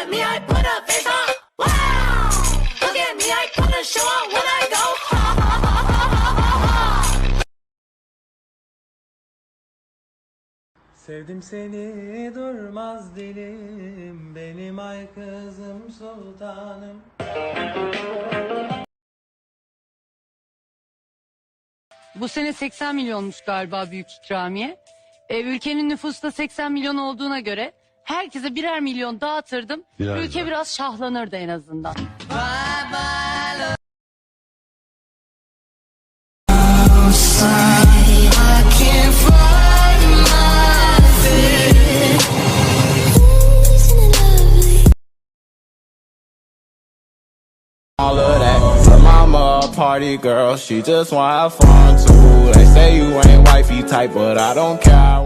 at me, I put a face on. Wow! Look at me, I put a show on when I go. Sevdim seni durmaz dilim benim ay kızım sultanım. Bu sene 80 milyonmuş galiba büyük ikramiye. E, ülkenin nüfusu da 80 milyon olduğuna göre herkese birer milyon dağıtırdım. Birer Ülke lira. biraz şahlanırdı en azından. all of that. Her mama a party girl, she just wanna have fun too. They say you ain't wifey type, but I don't care.